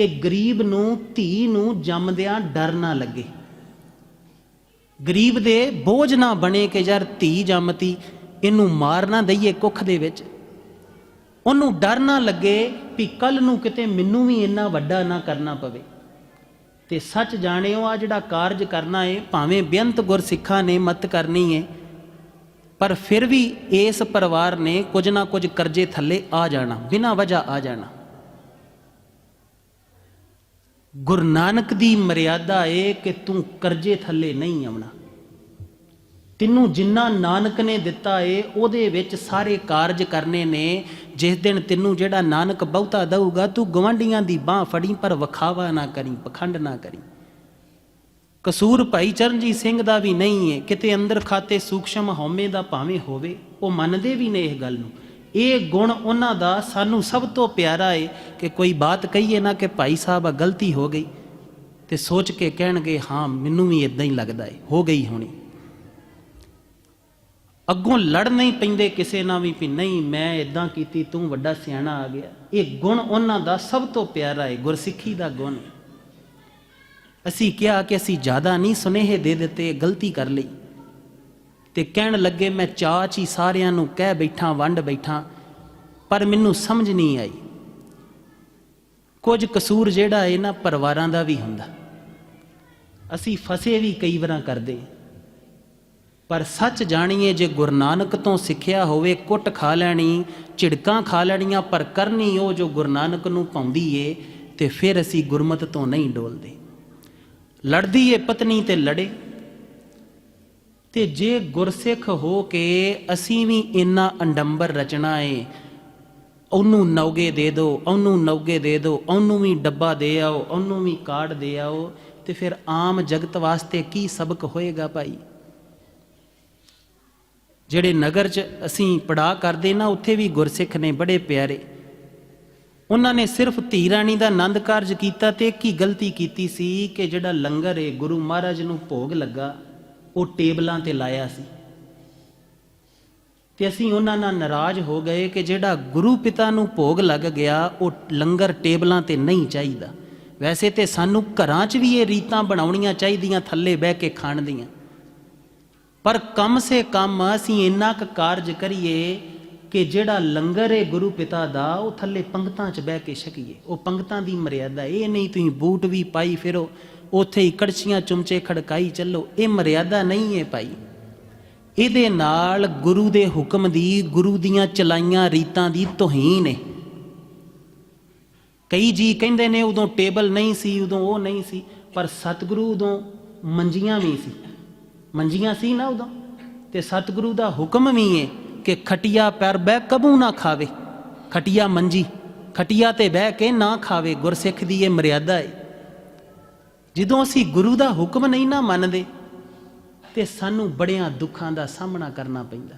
ਕਿ ਗਰੀਬ ਨੂੰ, ਧੀ ਨੂੰ ਜੰਮਦਿਆਂ ਡਰ ਨਾ ਲੱਗੇ। ਗਰੀਬ ਦੇ ਬੋਝ ਨਾ ਬਣੇ ਕਿ ਯਾਰ ਧੀ ਜੰਮਤੀ, ਇਹਨੂੰ ਮਾਰ ਨਾ ਦਈਏ ਕੁੱਖ ਦੇ ਵਿੱਚ। ਉਹਨੂੰ ਡਰ ਨਾ ਲੱਗੇ ਵੀ ਕੱਲ ਨੂੰ ਕਿਤੇ ਮੈਨੂੰ ਵੀ ਇੰਨਾ ਵੱਡਾ ਨਾ ਕਰਨਾ ਪਵੇ। ਤੇ ਸੱਚ ਜਾਣਿਓ ਆ ਜਿਹੜਾ ਕਾਰਜ ਕਰਨਾ ਏ, ਭਾਵੇਂ ਬੇਅੰਤ ਗੁਰਸਿੱਖਾਂ ਨੇ ਮਤ ਕਰਨੀ ਏ, ਪਰ ਫਿਰ ਵੀ ਇਸ ਪਰਿਵਾਰ ਨੇ ਕੁਝ ਨਾ ਕੁਝ ਕਰਜ਼ੇ ਥੱਲੇ ਆ ਜਾਣਾ, ਬਿਨਾਂ ਵਜ੍ਹਾ ਆ ਜਾਣਾ। ਗੁਰੂ ਨਾਨਕ ਦੀ ਮਰਿਆਦਾ ਏ ਕਿ ਤੂੰ ਕਰਜ਼ੇ ਥੱਲੇ ਨਹੀਂ ਆਉਣਾ। ਤੈਨੂੰ ਜਿੰਨਾ ਨਾਨਕ ਨੇ ਦਿੱਤਾ ਏ, ਉਹਦੇ ਵਿੱਚ ਸਾਰੇ ਕਾਰਜ ਕਰਨੇ ਨੇ। ਜਿਸ ਦਿਨ ਤੈਨੂੰ ਜਿਹੜਾ ਨਾਨਕ ਬਹੁਤਾ ਦਊਗਾ, ਤੂੰ ਗਵਾਂਡੀਆਂ ਦੀ ਬਾਹ ਫੜੀ, ਪਰ ਵਖਾਵਾ ਨਾ ਕਰੀ, ਪਖੰਡ ਨਾ ਕਰੀ। ਕਸੂਰ ਭਾਈ ਚਰਨਜੀਤ ਸਿੰਘ ਦਾ ਵੀ ਨਹੀਂ ਏ। ਕਿਤੇ ਅੰਦਰ ਖਾਤੇ ਸੂਖਸ਼ਮ ਹਉਮੈ ਦਾ ਭਾਵੇਂ ਹੋਵੇ, ਉਹ ਮੰਨਦੇ ਵੀ ਨੇ ਇਹ ਗੱਲ ਨੂੰ। ਇਹ ਗੁਣ ਉਹਨਾਂ ਦਾ ਸਾਨੂੰ ਸਭ ਤੋਂ ਪਿਆਰਾ ਏ ਕਿ ਕੋਈ ਬਾਤ ਕਹੀਏ ਨਾ ਕਿ ਭਾਈ ਸਾਹਿਬ ਆ ਗਲਤੀ ਹੋ ਗਈ ਤੇ ਸੋਚ ਕੇ ਕਹਿਣਗੇ, ਹਾਂ, ਮੈਨੂੰ ਵੀ ਇਦਾਂ ਹੀ ਲੱਗਦਾ ਏ, ਹੋ ਗਈ ਹੋਣੀ। ਅੱਗੋਂ ਲੜ ਨਹੀਂ ਪੈਂਦੇ ਕਿਸੇ ਨਾਲ ਵੀ ਵੀ ਨਹੀਂ, ਮੈਂ ਇਦਾਂ ਕੀਤੀ, ਤੂੰ ਵੱਡਾ ਸਿਆਣਾ ਆ ਗਿਆ। ਇਹ ਗੁਣ ਉਹਨਾਂ ਦਾ ਸਭ ਤੋਂ ਪਿਆਰਾ ਏ, ਗੁਰਸਿੱਖੀ ਦਾ ਗੁਣ। ਅਸੀਂ ਕਿਹਾ ਕਿ ਅਸੀਂ ਜ਼ਿਆਦਾ ਨਹੀਂ ਸੁਨੇਹੇ ਦੇ ਦਿੱਤੇ, ਗਲਤੀ ਕਰ ਲਈ। ਤੇ ਕਹਿਣ ਲੱਗੇ, ਮੈਂ ਚਾਅ 'ਚ ਹੀ ਸਾਰਿਆਂ ਨੂੰ ਕਹਿ ਬੈਠਾ, ਵੰਡ ਬੈਠਾ, ਪਰ ਮੈਨੂੰ ਸਮਝ ਨਹੀਂ ਆਈ। ਕੁਝ ਕਸੂਰ ਜਿਹੜਾ ਹੈ ਨਾ ਪਰਿਵਾਰਾਂ ਦਾ ਵੀ ਹੁੰਦਾ। ਅਸੀਂ ਫਸੇ ਵੀ ਕਈ ਵਾਰਾਂ ਕਰਦੇ। ਪਰ ਸੱਚ ਜਾਣੀਏ, ਜੇ ਗੁਰੂ ਨਾਨਕ ਤੋਂ ਸਿੱਖਿਆ ਹੋਵੇ, ਕੁੱਟ ਖਾ ਲੈਣੀ, ਝਿੜਕਾਂ ਖਾ ਲੈਣੀਆਂ, ਪਰ ਕਰਨੀ ਉਹ ਜੋ ਗੁਰੂ ਨਾਨਕ ਨੂੰ ਪਾਉਂਦੀ ਏ, ਤੇ ਫਿਰ ਅਸੀਂ ਗੁਰਮਤ ਤੋਂ ਨਹੀਂ ਡੋਲਦੇ। ਲੜਦੀ ਏ ਪਤਨੀ ਤੇ ਲੜੇ। ਤੇ ਜੇ ਗੁਰਸਿੱਖ ਹੋ ਕੇ ਅਸੀਂ ਵੀ ਇੰਨਾ ਅੰਡੰਬਰ ਰਚਣਾ ਏ, ਉਹਨੂੰ ਨੌਗੇ ਦੇ ਦਿਓ ਉਹਨੂੰ ਨੌਗੇ ਦੇ ਦਿਓ ਉਹਨੂੰ ਵੀ ਡੱਬਾ ਦੇ ਆਓ, ਉਹਨੂੰ ਵੀ ਕਾਰਡ ਦੇ ਆਓ, ਤੇ ਫਿਰ ਆਮ ਜਗਤ ਵਾਸਤੇ ਕੀ ਸਬਕ ਹੋਏਗਾ ਭਾਈ? ਜਿਹੜੇ ਨਗਰ 'ਚ ਅਸੀਂ ਪੜਾ ਕਰਦੇ ਨਾ, ਉੱਥੇ ਵੀ ਗੁਰਸਿੱਖ ਨੇ ਬੜੇ ਪਿਆਰੇ। ਉਹਨਾਂ ਨੇ ਸਿਰਫ ਧੀ ਰਾਣੀ ਦਾ ਆਨੰਦ ਕਾਰਜ ਕੀਤਾ ਤੇ ਕੀ ਗਲਤੀ ਕੀਤੀ ਸੀ ਕਿ ਜਿਹੜਾ ਲੰਗਰ ਏ, ਗੁਰੂ ਮਹਾਰਾਜ ਨੂੰ ਭੋਗ ਲੱਗਾ। ਉਹ ਟੇਬਲਾਂ ਤੇ ਲਾਇਆ ਸੀ। ਤੇ ਅਸੀਂ ਉਹਨਾਂ ਨਾਲ ਨਾਰਾਜ਼ ਹੋ ਗਏ ਕਿ ਜਿਹੜਾ ਗੁਰੂ ਪਿਤਾ ਨੂੰ ਭੋਗ ਲੱਗ ਗਿਆ, ਉਹ ਲੰਗਰ ਟੇਬਲਾਂ ਤੇ ਨਹੀਂ ਚਾਹੀਦਾ। ਵੈਸੇ ਤੇ ਸਾਨੂੰ ਘਰਾਂ 'ਚ ਵੀ ਇਹ ਰੀਤਾਂ ਬਣਾਉਣੀਆਂ ਚਾਹੀਦੀਆਂ, ਥੱਲੇ ਬਹਿ ਕੇ ਖਾਣ ਦੀਆਂ। ਪਰ ਕਮ ਸੇ ਕਮ ਅਸੀਂ ਇੰਨਾ ਕੁ ਕਾਰਜ ਕਰੀਏ ਕਿ ਜਿਹੜਾ ਲੰਗਰ ਹੈ ਗੁਰੂ ਪਿਤਾ ਦਾ, ਉਹ ਥੱਲੇ ਪੰਗਤਾਂ 'ਚ ਬਹਿ ਕੇ ਛਕੀਏ। ਉਹ ਪੰਗਤਾਂ ਦੀ ਮਰਿਆਦਾ, ਇਹ ਨਹੀਂ ਤੁਸੀਂ ਬੂਟ ਵੀ ਪਾਈ ਫਿਰੋ। ਉੱਥੇ ਹੀ ਕੜਛੀਆਂ ਚੁੰਮਚੇ ਖੜਕਾਈ ਚੱਲੋ, ਇਹ ਮਰਿਆਦਾ ਨਹੀਂ ਹੈ ਭਾਈ। ਇਹਦੇ ਨਾਲ ਗੁਰੂ ਦੇ ਹੁਕਮ ਦੀ, ਗੁਰੂ ਦੀਆਂ ਚਲਾਈਆਂ ਰੀਤਾਂ ਦੀ ਤੋਹੀਨ ਹੈ। ਕਈ ਜੀ ਕਹਿੰਦੇ ਨੇ ਉਦੋਂ ਟੇਬਲ ਨਹੀਂ ਸੀ, ਉਦੋਂ ਉਹ ਨਹੀਂ ਸੀ, ਪਰ ਸਤਿਗੁਰੂ ਉਦੋਂ ਮੰਜੀਆਂ ਵੀ ਸੀ। ਮੰਜੀਆਂ ਸੀ ਨਾ ਉਦੋਂ, ਤੇ ਸਤਿਗੁਰੂ ਦਾ ਹੁਕਮ ਵੀ ਹੈ ਕਿ ਖਟਿਆ ਪੈਰ ਬਹਿ ਕਬੂ ਨਾ ਖਾਵੇ। ਖਟਿਆ ਮੰਜੀ, ਖਟਿਆ ਤੇ ਬਹਿ ਕੇ ਨਾ ਖਾਵੇ, ਗੁਰਸਿੱਖ ਦੀ ਇਹ ਮਰਿਆਦਾ ਹੈ। ਜਦੋਂ ਅਸੀਂ ਗੁਰੂ ਦਾ ਹੁਕਮ ਨਹੀਂ ਨਾ ਮੰਨਦੇ, ਤੇ ਸਾਨੂੰ ਬੜਿਆਂ ਦੁੱਖਾਂ ਦਾ ਸਾਹਮਣਾ ਕਰਨਾ ਪੈਂਦਾ।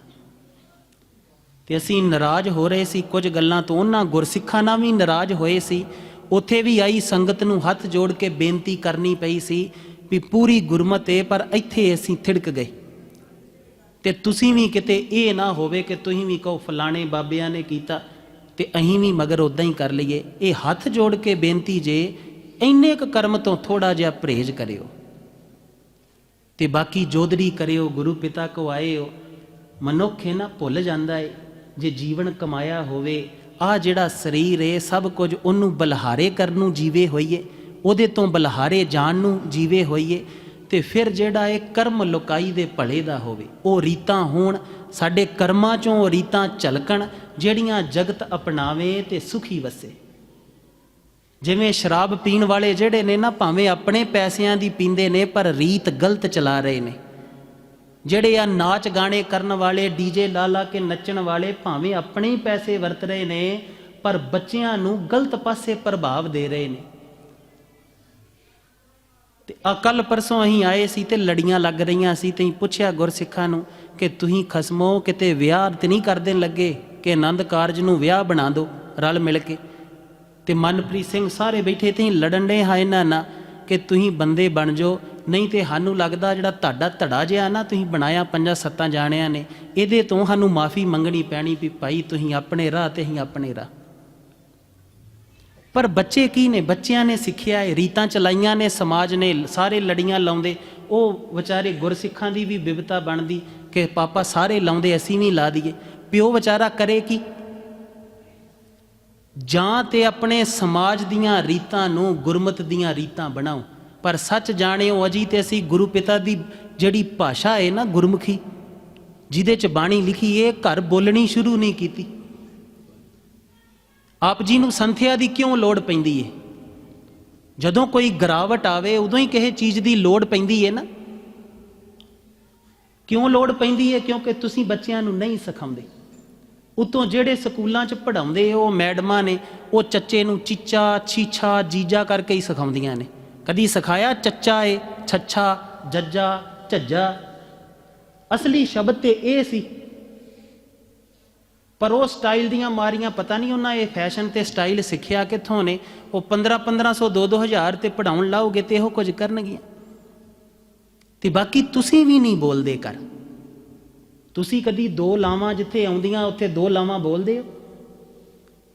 ਤੇ ਅਸੀਂ ਨਾਰਾਜ਼ ਹੋ ਰਹੇ ਸੀ, ਕੁਝ ਗੱਲਾਂ ਤੋਂ ਉਹਨਾਂ ਗੁਰਸਿੱਖਾਂ ਨਾਲ ਵੀ ਨਾਰਾਜ਼ ਹੋਏ ਸੀ। ਉੱਥੇ ਵੀ ਆਈ ਸੰਗਤ ਨੂੰ ਹੱਥ ਜੋੜ ਕੇ ਬੇਨਤੀ ਕਰਨੀ ਪਈ ਸੀ ਵੀ ਪੂਰੀ ਗੁਰਮਤ ਏ, ਪਰ ਇੱਥੇ ਅਸੀਂ ਥਿੜਕ ਗਏ। ਤੇ ਤੁਸੀਂ ਵੀ ਕਿਤੇ ਇਹ ਨਾ ਹੋਵੇ ਕਿ ਤੁਸੀਂ ਵੀ ਕਹੋ, ਫਲਾਣੇ ਬਾਬਿਆਂ ਨੇ ਕੀਤਾ, ਤੇ ਅਸੀਂ ਵੀ ਮਗਰ ਉਦਾਂ ਹੀ ਕਰ ਲਈਏ। ਇਹ ਹੱਥ ਜੋੜ ਕੇ ਬੇਨਤੀ ਜੇ ਇੰਨੇ ਕੁ ਕਰਮ ਤੋਂ ਥੋੜਾ ਜਿਹਾ ਪਰਹੇਜ਼ ਕਰਿਓ। ਤੇ ਬਾਕੀ ਜੋਦਰੀ ਕਰਿਓ, ਗੁਰੂ ਪਿਤਾ ਕੋ ਆਏ ਹੋ ਮਨੁੱਖ ਹੈ ਨਾ ਭੁੱਲ ਜਾਂਦਾ ਏ, ਜੇ ਜੀਵਨ ਕਮਾਇਆ ਹੋਵੇ, ਆ ਜਿਹੜਾ ਸਰੀਰ ਏ, ਸਭ ਕੁਝ ਉਹਨੂੰ ਬਲਹਾਰੇ ਕਰਨ ਨੂੰ ਜੀਵੇ ਹੋਈਏ, ਉਹਦੇ ਤੋਂ ਬਲਹਾਰੇ ਜਾਣ ਨੂੰ ਜੀਵੇ ਹੋਈਏ, ਤੇ ਫਿਰ ਜਿਹੜਾ ਇਹ ਕਰਮ ਲੁਕਾਈ ਦੇ ਭਲੇ ਦਾ ਹੋਵੇ, ਉਹ ਰੀਤਾਂ ਹੋਣ, ਸਾਡੇ ਕਰਮਾਂ ਚੋਂ ਰੀਤਾਂ ਝਲਕਣ, ਜਿਹੜੀਆਂ ਜਗਤ ਅਪਣਾਵੇ ਤੇ ਸੁਖੀ ਵਸੇ। ਜਿਵੇਂ ਸ਼ਰਾਬ ਪੀਣ ਵਾਲੇ ਜਿਹੜੇ ਨੇ ਨਾ, ਭਾਵੇਂ ਆਪਣੇ ਪੈਸਿਆਂ ਦੀ ਪੀਂਦੇ ਨੇ, ਪਰ ਰੀਤ ਗਲਤ ਚਲਾ ਰਹੇ ਨੇ। ਜਿਹੜੇ ਆ ਨਾਚ ਗਾਣੇ ਕਰਨ ਵਾਲੇ ਡੀਜੇ ਲਾ ਲਾ ਕੇ ਨੱਚਣ ਵਾਲੇ, ਭਾਵੇਂ ਆਪਣੇ ਹੀ ਪੈਸੇ ਵਰਤ ਰਹੇ ਨੇ, ਪਰ ਬੱਚਿਆਂ ਨੂੰ ਗਲਤ ਪਾਸੇ ਪ੍ਰਭਾਵ ਦੇ ਰਹੇ ਨੇ। ਤੇ ਆ ਪਰਸੋਂ ਅਸੀਂ ਆਏ ਸੀ ਤੇ ਲੜੀਆਂ ਲੱਗ ਰਹੀਆਂ ਸੀ, ਤੇ ਪੁੱਛਿਆ ਗੁਰਸਿੱਖਾਂ ਨੂੰ ਕਿ ਤੁਸੀਂ ਖਸਮੋ ਕਿਤੇ ਵਿਆਹ ਤੇ ਨਹੀਂ ਕਰਦੇ ਲੱਗੇ, ਕਿ ਆਨੰਦ ਕਾਰਜ ਨੂੰ ਵਿਆਹ ਬਣਾ ਦਿਓ, ਰਲ ਮਿਲ ਕੇ। ਤੇ ਮਨਪ੍ਰੀਤ ਸਿੰਘ ਸਾਰੇ ਬੈਠੇ ਤੇ ਲੜਨ ਦੇ ਹਾਂ ਇਹਨਾਂ ਨਾਲ ਕਿ ਤੁਸੀਂ ਬੰਦੇ ਬਣ ਜਾਓ, ਨਹੀਂ ਤੇ ਸਾਨੂੰ ਲੱਗਦਾ ਜਿਹੜਾ ਤੁਹਾਡਾ ਧੜਾ ਜਿਹਾ ਨਾ ਤੁਸੀਂ ਬਣਾਇਆ ਪੰਜਾਂ ਸੱਤਾਂ ਜਾਣਿਆਂ ਨੇ, ਇਹਦੇ ਤੋਂ ਸਾਨੂੰ ਮਾਫੀ ਮੰਗਣੀ ਪੈਣੀ ਵੀ ਭਾਈ ਤੁਸੀਂ ਆਪਣੇ ਰਾਹ ਤੇ ਅਸੀਂ ਆਪਣੇ ਰਾਹ। ਪਰ ਬੱਚੇ ਕੀ ਨੇ? ਬੱਚਿਆਂ ਨੇ ਸਿੱਖਿਆ ਹੈ, ਰੀਤਾਂ ਚਲਾਈਆਂ ਨੇ, ਸਮਾਜ ਨੇ ਸਾਰੇ ਲੜੀਆਂ ਲਾਉਂਦੇ। ਉਹ ਵਿਚਾਰੇ ਗੁਰਸਿੱਖਾਂ ਦੀ ਵੀ ਵਿਵਤਾ ਬਣਦੀ ਕਿ ਪਾਪਾ ਸਾਰੇ ਲਾਉਂਦੇ, ਅਸੀਂ ਵੀ ਲਾ ਦਈਏ। ਪਿਓ ਵਿਚਾਰਾ ਕਰੇ ਕੀ? ਜਾਂ ਤੇ ਆਪਣੇ ਸਮਾਜ ਦੀਆਂ ਰੀਤਾਂ ਨੂੰ ਗੁਰਮਤ ਦੀਆਂ ਰੀਤਾਂ ਬਣਾਓ। ਪਰ ਸੱਚ ਜਾਣਿਓ ਅਜੀ ਤੇ ਅਸੀਂ ਗੁਰੂ ਪਿਤਾ ਦੀ ਜਿਹੜੀ ਭਾਸ਼ਾ ਹੈ ਨਾ ਗੁਰਮੁਖੀ, ਜਿਹਦੇ ਚ ਬਾਣੀ ਲਿਖੀ ਏ ਘਰ ਬੋਲਣੀ ਸ਼ੁਰੂ ਨਹੀਂ ਕੀਤੀ। ਆਪ ਜੀ ਨੂੰ ਸੰਥਿਆ ਦੀ ਕਿਉਂ ਲੋੜ ਪੈਂਦੀ ਏ? ਜਦੋਂ ਕੋਈ ਗਰਾਵਟ ਆਵੇ, ਉਦੋਂ ਹੀ ਕਿਸੇ ਚੀਜ਼ ਦੀ ਲੋੜ ਪੈਂਦੀ ਏ ਨਾ। ਕਿਉਂ ਲੋੜ ਪੈਂਦੀ ਏ? ਕਿਉਂਕਿ ਤੁਸੀਂ ਬੱਚਿਆਂ ਨੂੰ ਨਹੀਂ ਸਿਖਾਉਂਦੇ। ਉਤੋਂ ਜਿਹੜੇ ਸਕੂਲਾਂ 'ਚ ਪੜਾਉਂਦੇ ਉਹ ਮੈਡਮਾਂ ਨੇ, ਉਹ ਚੱਚੇ ਨੂੰ ਚੀਚਾ ਛੀਛਾ ਜੀਜਾ ਕਰਕੇ ਹੀ ਸਿਖਾਉਂਦੀਆਂ ਨੇ। ਕਦੀ ਸਿਖਾਇਆ ਚੱਚਾ ਏ, ਛੱਛਾ, ਜੱਜਾ, ਝੱਜਾ? ਅਸਲੀ ਸ਼ਬਦ ਤੇ ਇਹ ਸੀ। ਪਰ ਉਹ ਸਟਾਈਲ ਦੀਆਂ ਮਾਰੀਆਂ ਪਤਾ ਨਹੀਂ ਉਹਨਾਂ ਇਹ ਫੈਸ਼ਨ ਤੇ ਸਟਾਈਲ ਸਿੱਖਿਆ ਕਿੱਥੋਂ ਨੇ। ਉਹ 15 1500 2 2000 ਤੇ ਪੜਾਉਣ ਲਾਓਗੇ ਤੇ ਇਹੋ ਕੁਝ ਕਰਨਗੀਆਂ। ਤੇ ਬਾਕੀ ਤੁਸੀਂ ਵੀ ਨਹੀਂ ਬੋਲਦੇ ਕਰ ਤੁਸੀਂ ਕਦੀ ਦੋ ਲਾਵਾਂ ਜਿੱਥੇ ਆਉਂਦੀਆਂ, ਉੱਥੇ ਦੋ ਲਾਵਾਂ ਬੋਲਦੇ ਹੋ?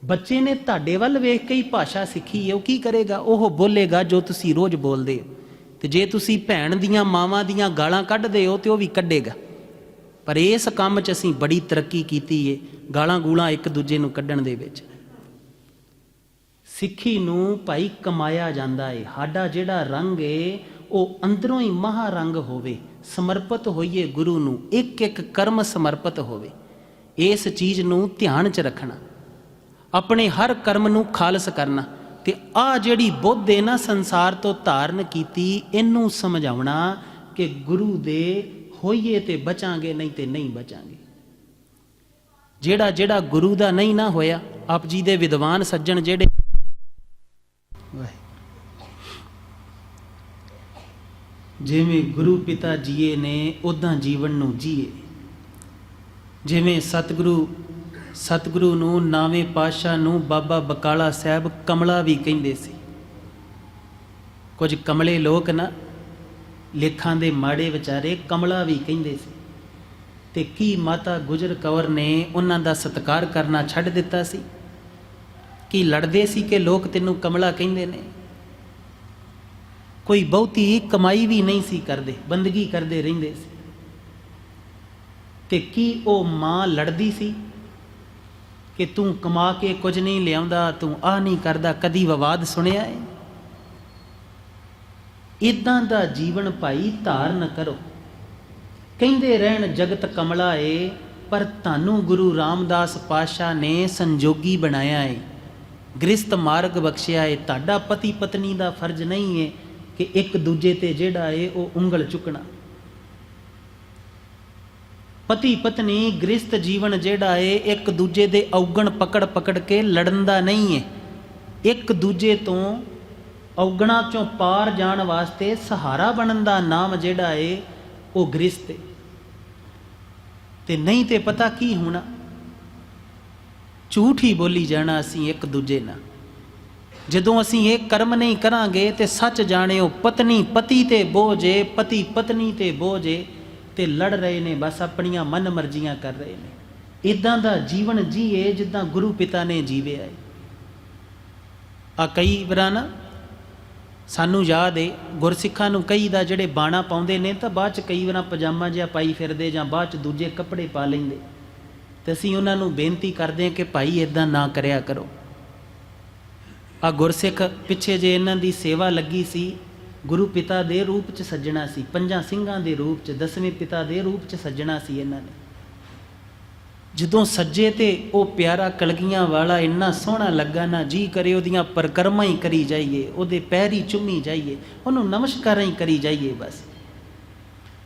ਬੱਚੇ ਨੇ ਤੁਹਾਡੇ ਵੱਲ ਵੇਖ ਕੇ ਹੀ ਭਾਸ਼ਾ ਸਿੱਖੀ ਹੈ, ਉਹ ਕੀ ਕਰੇਗਾ? ਉਹ ਬੋਲੇਗਾ ਜੋ ਤੁਸੀਂ ਰੋਜ਼ ਬੋਲਦੇ ਹੋ। ਤੇ ਜੇ ਤੁਸੀਂ ਭੈਣ ਦੀਆਂ, ਮਾਵਾਂ ਦੀਆਂ ਗਾਲਾਂ ਕੱਢਦੇ ਹੋ, ਤੇ ਉਹ ਵੀ ਕੱਢੇਗਾ। ਪਰ ਇਸ ਕੰਮ 'ਚ ਅਸੀਂ ਬੜੀ ਤਰੱਕੀ ਕੀਤੀ ਏ, ਗਾਲਾਂ ਗੂਲਾਂ ਇੱਕ ਦੂਜੇ ਨੂੰ ਕੱਢਣ ਦੇ ਵਿੱਚ। ਸਿੱਖੀ ਨੂੰ ਭਾਈ ਕਮਾਇਆ ਜਾਂਦਾ ਏ, ਸਾਡਾ ਜਿਹੜਾ ਰੰਗ ਏ ਉਹ ਅੰਦਰੋਂ ਹੀ ਮਹਾ ਰੰਗ ਹੋਵੇ, ਸਮਰਪਿਤ ਹੋਈਏ ਗੁਰੂ ਨੂੰ ਇੱਕ ਇੱਕ ਕਰਮ ਸਮਰਪਿਤ ਹੋਵੇ। ਇਸ ਚੀਜ਼ ਨੂੰ ਧਿਆਨ 'ਚ ਰੱਖਣਾ। ਆਪਣੇ ਹਰ ਕਰਮ ਨੂੰ ਖਾਲਸ ਕਰਨਾ। ਤੇ ਆ ਜਿਹੜੀ ਬੁੱਧ ਏ ਨਾ ਸੰਸਾਰ ਤੋਂ ਧਾਰਨ ਕੀਤੀ, ਇਹਨੂੰ ਸਮਝਾਉਣਾ ਕਿ ਗੁਰੂ ਦੇ ਹੋਈਏ ਤੇ ਬਚਾਂਗੇ, ਨਹੀਂ ਤੇ ਨਹੀਂ ਬਚਾਂਗੇ। ਜਿਹੜਾ ਜਿਹੜਾ ਗੁਰੂ ਦਾ ਨਹੀਂ ਨਾ ਹੋਇਆ, ਆਪ ਜੀ ਦੇ ਵਿਦਵਾਨ ਸੱਜਣ ਜਿਹੜੇ ਜਿਵੇਂ ਗੁਰੂ ਪਿਤਾ ਜੀਏ ਨੇ ਉਦਾਂ ਜੀਵਨ ਨੂੰ ਜੀਏ। ਜਿਵੇਂ ਸਤਿਗੁਰੂ ਸਤਿਗੁਰੂ ਨੂੰ ਨਾਵੇਂ ਪਾਤਸ਼ਾਹ ਨੂੰ ਬਾਬਾ ਬਕਾਲਾ ਸਾਹਿਬ ਕਮਲਾ ਵੀ ਕਹਿੰਦੇ ਸੀ। ਕੁਝ ਕਮਲੇ ਲੋਕ ਨਾ ਲੇਖਾਂ ਦੇ ਮਾੜੇ ਵਿਚਾਰੇ ਕਮਲਾ ਵੀ ਕਹਿੰਦੇ ਸੀ। ਤੇ ਕੀ ਮਾਤਾ ਗੁਜਰ ਕੌਰ ਨੇ ਉਹਨਾਂ ਦਾ ਸਤਿਕਾਰ ਕਰਨਾ ਛੱਡ ਦਿੱਤਾ ਸੀ? ਕੀ ਲੜਦੇ ਸੀ ਕਿ ਲੋਕ ਤੈਨੂੰ ਕਮਲਾ ਕਹਿੰਦੇ ਨੇ? ਕੋਈ ਬਹੁਤੀ ਕਮਾਈ ਵੀ ਨਹੀਂ ਸੀ ਕਰਦੇ, ਬੰਦਗੀ ਕਰਦੇ ਰਹਿੰਦੇ ਸੀ। ਤੇ ਕੀ ਉਹ ਮਾਂ ਲੜਦੀ ਸੀ? ਕਿ ਤੂੰ ਕਮਾ ਕੇ ਕੁਝ ਨਹੀਂ ਲਿਆਉਂਦਾ, ਤੂੰ ਆ ਨਹੀਂ ਕਰਦਾ, ਕਦੀ ਵਿਵਾਦ ਸੁਣਿਆ ਏ? ਇਦਾਂ ਦਾ ਜੀਵਨ ਭਾਈ ਧਾਰਨ ਕਰੋ। ਕਹਿੰਦੇ ਰਹਿਣ ਜਗਤ ਕਮਲਾ ਏ, ਪਰ ਤੁਹਾਨੂੰ ਗੁਰੂ ਰਾਮਦਾਸ ਪਾਸ਼ਾ ਨੇ ਸੰਜੋਗੀ ਬਣਾਇਆ ਏ। ਗ੍ਰਸਤ ਮਾਰਗ ਬਖਸ਼ਿਆ ਏ, ਤੁਹਾਡਾ ਪਤੀ ਪਤਨੀ ਦਾ ਫਰਜ਼ ਨਹੀਂ ਏ। ਕਿ ਇੱਕ ਦੂਜੇ ਤੇ ਜਿਹੜਾ ਏ ਉਹ ਉਂਗਲ ਚੁੱਕਣਾ। ਪਤੀ ਪਤਨੀ ਗ੍ਰਸਤ ਜੀਵਨ ਜਿਹੜਾ ਏ ਇੱਕ ਦੂਜੇ ਦੇ ਔਗਣ ਪਕੜ ਪਕੜ ਕੇ ਲੜਨ ਦਾ ਨਹੀਂ ਏ। ਇੱਕ ਦੂਜੇ ਤੋਂ ਔਗਣਾ ਚੋਂ ਪਾਰ ਜਾਣ ਵਾਸਤੇ ਸਹਾਰਾ ਬਣਨ ਦਾ ਨਾਮ ਜਿਹੜਾ ਏ ਉਹ ਗ੍ਰਸਤ ਏ। ਤੇ ਨਹੀਂ ਤੇ ਪਤਾ ਕੀ ਹੋਣਾ? ਝੂਠ ਹੀ ਬੋਲੀ ਜਾਣਾ ਅਸੀਂ ਇੱਕ ਦੂਜੇ ਨਾਲ। ਜਦੋਂ ਅਸੀਂ ਇਹ ਕਰਮ ਨਹੀਂ ਕਰਾਂਗੇ ਤੇ ਸੱਚ ਜਾਣਿਓ, ਪਤਨੀ ਪਤੀ ਤੇ ਬੋਝੇ, ਪਤੀ ਪਤਨੀ ਤੇ ਬੋਝੇ ਤੇ ਲੜ ਰਹੇ ਨੇ, ਬਸ ਆਪਣੀਆਂ ਮਨ ਮਰਜ਼ੀਆਂ ਕਰ ਰਹੇ ਨੇ। ਇਦਾਂ ਦਾ ਜੀਵਨ ਜੀਏ ਜਿੱਦਾਂ ਗੁਰੂ ਪਿਤਾ ਨੇ ਜੀਵਿਆ ਹੈ ਆ ਕਈ ਵਾਰਾਂ ਨਾ ਸਾਨੂੰ ਯਾਦ ਏ, ਗੁਰਸਿੱਖਾਂ ਨੂੰ ਕਈ ਦਾ ਜਿਹੜੇ ਬਾਣਾ ਪਾਉਂਦੇ ਨੇ, ਤਾਂ ਬਾਅਦ ਚ ਕਈ ਵਾਰਾਂ ਪਜਾਮਾ ਜਿਹਾ ਪਾਈ ਫਿਰਦੇ ਜਾਂ ਬਾਅਦ ਚ ਦੂਜੇ ਕੱਪੜੇ ਪਾ ਲੈਂਦੇ। ਤੇ ਅਸੀਂ ਉਹਨਾਂ ਨੂੰ ਬੇਨਤੀ ਕਰਦੇ ਹਾਂ ਕਿ ਭਾਈ ਇਦਾਂ ਨਾ ਕਰਿਆ ਕਰੋ। ਆ ਗੁਰਸਿੱਖ ਪਿੱਛੇ ਜੇ ਇਹਨਾਂ ਦੀ ਸੇਵਾ ਲੱਗੀ ਸੀ, ਗੁਰੂ ਪਿਤਾ ਦੇ ਰੂਪ ਚ ਸੱਜਣਾ ਸੀ, ਪੰਜਾਂ ਸਿੰਘਾਂ ਦੇ ਰੂਪ ਚ, ਦਸਵੇਂ ਪਿਤਾ ਦੇ ਰੂਪ ਚ ਸੱਜਣਾ ਸੀ ਇਹਨਾਂ ਨੇ। ਜਦੋਂ ਸੱਜੇ ਤੇ ਉਹ ਪਿਆਰਾ ਕਲਗੀਆਂ ਵਾਲਾ ਇੰਨਾ ਸੋਹਣਾ ਲੱਗਾ, ਨਾ ਜੀ ਕਰੇ ਉਹਦੀਆਂ ਪਰਕਰਮਾਂ ਹੀ ਕਰੀ ਜਾਈਏ, ਉਹਦੇ ਪੈਰ ਹੀ ਚੁੰਮੀ ਜਾਈਏ, ਉਹਨੂੰ ਨਮਸਕਾਰਾਂ ਹੀ ਕਰੀ ਜਾਈਏ ਬਸ।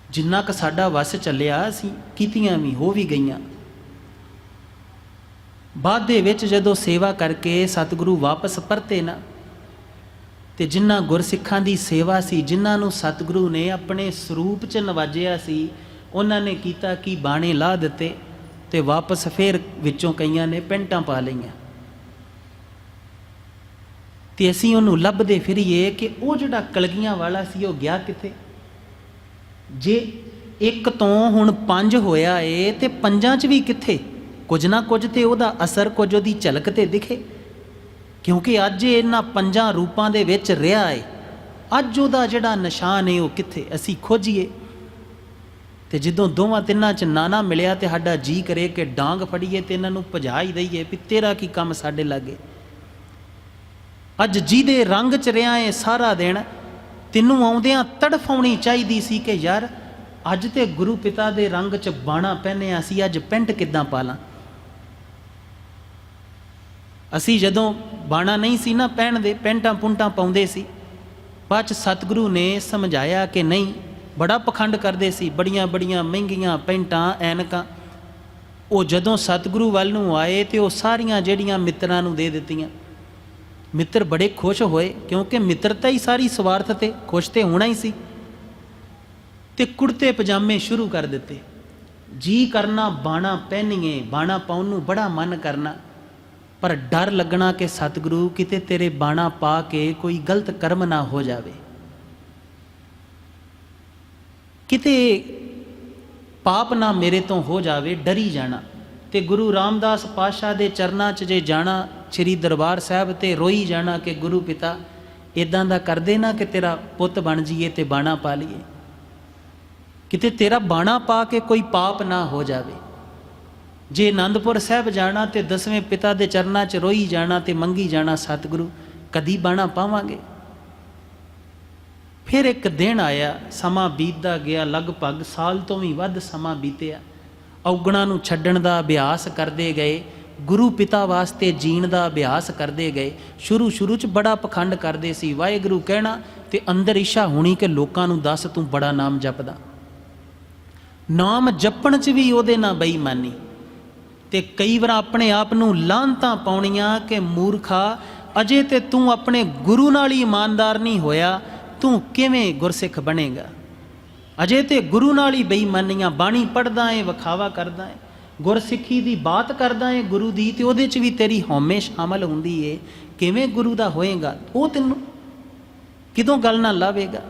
ਜਿੰਨਾ ਕ ਸਾਡਾ ਵਸ ਚੱਲਿਆ ਅਸੀਂ ਕੀਤੀਆਂ ਵੀ ਹੋ ਵੀ ਗਈਆਂ। ਬਾਅਦ ਦੇ ਵਿੱਚ ਜਦੋਂ ਸੇਵਾ ਕਰਕੇ ਸਤਿਗੁਰੂ ਵਾਪਸ ਪਰਤੇ ਨਾ, ਤੇ ਜਿਨ੍ਹਾਂ ਗੁਰਸਿੱਖਾਂ ਦੀ ਸੇਵਾ ਸੀ ਜਿਨ੍ਹਾਂ ਨੂੰ ਸਤਿਗੁਰੂ ਨੇ ਆਪਣੇ ਸਰੂਪ 'ਚ ਨਵਾਜਿਆ ਸੀ, ਉਹਨਾਂ ਨੇ ਕੀਤਾ ਕਿ ਬਾਣੇ ਲਾ ਦਿੱਤੇ ਤੇ ਵਾਪਸ ਫੇਰ ਵਿੱਚੋਂ ਕਈਆਂ ਨੇ ਪੈਂਟਾਂ ਪਾ ਲਈਆਂ। ਤੇ ਅਸੀਂ ਉਹਨੂੰ ਲੱਭਦੇ ਫਿਰੀਏ ਕਿ ਉਹ ਜਿਹੜਾ ਕਲਗੀਆਂ ਵਾਲਾ ਸੀ, ਉਹ ਗਿਆ ਕਿੱਥੇ? ਜੇ ਇੱਕ ਤੋਂ ਹੁਣ ਪੰਜ ਹੋਇਆ ਏ, ਤੇ ਪੰਜਾਂ 'ਚ ਵੀ ਕਿੱਥੇ? ਕੁਝ ਨਾ ਕੁਝ ਤੇ ਉਹਦਾ ਅਸਰ ਕੁਝ ਉਹਦੀ ਝਲਕ ਤੇ ਦਿਖੇ। ਕਿਉਂਕਿ ਅੱਜ ਇਹਨਾਂ ਪੰਜਾਂ ਰੂਪਾਂ ਦੇ ਵਿੱਚ ਰਿਹਾ ਏ। ਅੱਜ ਉਹਦਾ ਜਿਹੜਾ ਨਿਸ਼ਾਨ ਏ, ਉਹ ਕਿੱਥੇ? ਅਸੀਂ ਖੋਜੀਏ। ਤੇ ਜਦੋਂ ਦੋਵਾਂ ਤਿੰਨਾਂ ਚ ਨਾਨਾ ਮਿਲਿਆ ਤੇ ਸਾਡਾ ਜੀ ਕਰੇ ਕਿ ਡਾਂਗ ਫੜੀਏ ਤੇ ਇਹਨਾਂ ਨੂੰ ਭਜਾ ਹੀ ਦਈਏ ਵੀ ਤੇਰਾ ਕੀ ਕੰਮ ਸਾਡੇ ਲਾਗੇ। ਅੱਜ ਜਿਹਦੇ ਰੰਗ ਚ ਰਿਆਂ ਏ ਸਾਰਾ ਦਿਨ, ਤੈਨੂੰ ਆਉਂਦਿਆਂ ਤੜਫਾਉਣੀ ਚਾਹੀਦੀ ਸੀ ਕਿ ਯਾਰ, ਅੱਜ ਤੇ ਗੁਰੂ ਪਿਤਾ ਦੇ ਰੰਗ ਚ ਬਾਣਾ ਪਹਿਨਿਆ ਸੀ, ਅੱਜ ਪੈਂਟ ਕਿੱਦਾਂ ਪਾ ਲਾਂ? ਅਸੀਂ ਜਦੋਂ ਬਾਣਾ ਨਹੀਂ ਸੀ ਨਾ ਪਹਿਨਦੇ ਪੈਂਟਾਂ ਪੁੰਟਾਂ ਪਾਉਂਦੇ ਸੀ, ਬਾਅਦ ਚ ਸਤਿਗੁਰੂ ਨੇ ਸਮਝਾਇਆ ਕਿ ਨਹੀਂ, ਬੜਾ ਪਖੰਡ ਕਰਦੇ ਸੀ, ਬੜੀਆਂ ਬੜੀਆਂ ਮਹਿੰਗੀਆਂ ਪੈਂਟਾਂ, ਐਨਕਾਂ। ਉਹ ਜਦੋਂ ਸਤਿਗੁਰੂ ਵੱਲ ਨੂੰ ਆਏ ਤੇ ਉਹ ਸਾਰੀਆਂ ਜਿਹੜੀਆਂ ਮਿੱਤਰਾਂ ਨੂੰ ਦੇ ਦਿੱਤੀਆਂ। ਮਿੱਤਰ ਬੜੇ ਖੁਸ਼ ਹੋਏ, ਕਿਉਂਕਿ ਮਿੱਤਰਤਾ ਹੀ ਸਾਰੀ ਸਵਾਰਥ ਤੇ ਖੁਸ਼ ਤੇ ਹੋਣਾ ਹੀ ਸੀ। ਤੇ ਕੁੜਤੇ ਪਜਾਮੇ ਸ਼ੁਰੂ ਕਰ ਦਿੱਤੇ। ਜੀ ਕਰਨਾ, ਬਾਣਾ ਪਹਿਨੀਏ, ਬਾਣਾ ਪਾਉਣ ਨੂੰ ਬੜਾ ਮਨ ਕਰਨਾ। ਪਰ ਡਰ ਲੱਗਣਾ ਕਿ ਸਤਿਗੁਰੂ ਕਿਤੇ ਤੇਰੇ ਬਾਣਾ ਪਾ ਕੇ ਕੋਈ ਗਲਤ ਕਰਮ ਨਾ ਹੋ ਜਾਵੇ। ਕਿਤੇ ਪਾਪ ਨਾ ਮੇਰੇ ਤੋਂ ਹੋ ਜਾਵੇ, ਡਰੀ ਜਾਣਾ। ਤੇ ਗੁਰੂ ਰਾਮਦਾਸ ਪਾਸ਼ਾ ਦੇ ਚਰਨਾਂ 'ਚ ਜੇ ਜਾਣਾ, ਸ੍ਰੀ ਦਰਬਾਰ ਸਾਹਿਬ ਤੇ ਰੋਈ ਜਾਣਾ ਕਿ ਗੁਰੂ ਪਿਤਾ ਇਦਾਂ ਦਾ ਕਰਦੇ ਨਾ ਕਿ ਤੇਰਾ ਪੁੱਤ ਬਣ ਜਾਈਏ ਤੇ ਬਾਣਾ ਪਾ ਲਈਏ। ਕਿਤੇ ਤੇਰਾ ਬਾਣਾ ਪਾ ਕੇ ਕੋਈ ਪਾਪ ਨਾ ਹੋ ਜਾਵੇ। ਜੇ ਆਨੰਦਪੁਰ ਸਾਹਿਬ ਜਾਣਾ ਤੇ ਦਸਵੇਂ ਪਿਤਾ ਦੇ ਚਰਨਾਂ 'ਚ ਰੋਈ ਜਾਣਾ ਤੇ ਮੰਗੀ ਜਾਣਾ ਸਤਿਗੁਰੂ, ਕਦੀ ਬਾਣਾ ਪਾਵਾਂਗੇ? ਫਿਰ ਇੱਕ ਦਿਨ ਆਇਆ, ਸਮਾਂ ਬੀਤਦਾ ਗਿਆ, ਲਗਭਗ ਸਾਲ ਤੋਂ ਵੀ ਵੱਧ ਸਮਾਂ ਬੀਤਿਆ। ਔਗਣਾ ਨੂੰ ਛੱਡਣ ਦਾ ਅਭਿਆਸ ਕਰਦੇ ਗਏ, ਗੁਰੂ ਪਿਤਾ ਵਾਸਤੇ ਜੀਣ ਦਾ ਅਭਿਆਸ ਕਰਦੇ ਗਏ। ਸ਼ੁਰੂ ਸ਼ੁਰੂ ਚ ਬੜਾ ਪਖੰਡ ਕਰਦੇ ਸੀ, ਵਾਹਿਗੁਰੂ ਕਹਿਣਾ ਤੇ ਅੰਦਰ ਇੱਛਾ ਹੋਣੀ ਕਿ ਲੋਕਾਂ ਨੂੰ ਦੱਸ ਤੂੰ ਬੜਾ ਨਾਮ ਜਪਦਾ। ਨਾਮ ਜਪਣ ਚ ਵੀ ਉਹਦੇ ਨਾਲ ਬੇਈਮਾਨੀ। ਤੇ ਕਈ ਵਾਰ ਆਪਣੇ ਆਪ ਨੂੰ ਲਾਂਤਾਂ ਪਾਉਣੀਆਂ ਕਿ ਮੂਰਖਾ, ਅਜੇ ਤੇ ਤੂੰ ਆਪਣੇ ਗੁਰੂ ਨਾਲ ਹੀ ਇਮਾਨਦਾਰ ਨਹੀਂ ਹੋਇਆ, ਤੂੰ ਕਿਵੇਂ ਗੁਰਸਿੱਖ ਬਣੇਗਾ? ਅਜੇ ਤੇ ਗੁਰੂ ਨਾਲ ਹੀ ਬੇਈਮਾਨੀਆਂ ਬਾਣੀ ਪੜਦਾ ਏ, ਵਿਖਾਵਾ ਕਰਦਾ ਏ। ਗੁਰਸਿੱਖੀ ਦੀ ਬਾਤ ਕਰਦਾ ਏ ਗੁਰੂ ਦੀ ਤੇ ਉਹਦੇ ਚ ਵੀ ਤੇਰੀ ਹਉਮੈ ਸ਼ਾਮਲ ਹੁੰਦੀ ਏ। ਕਿਵੇਂ ਗੁਰੂ ਦਾ ਹੋਏਗਾ? ਉਹ ਤੈਨੂੰ ਕਿਦੋਂ ਗੱਲ ਨਾ ਲਾਵੇਗਾ?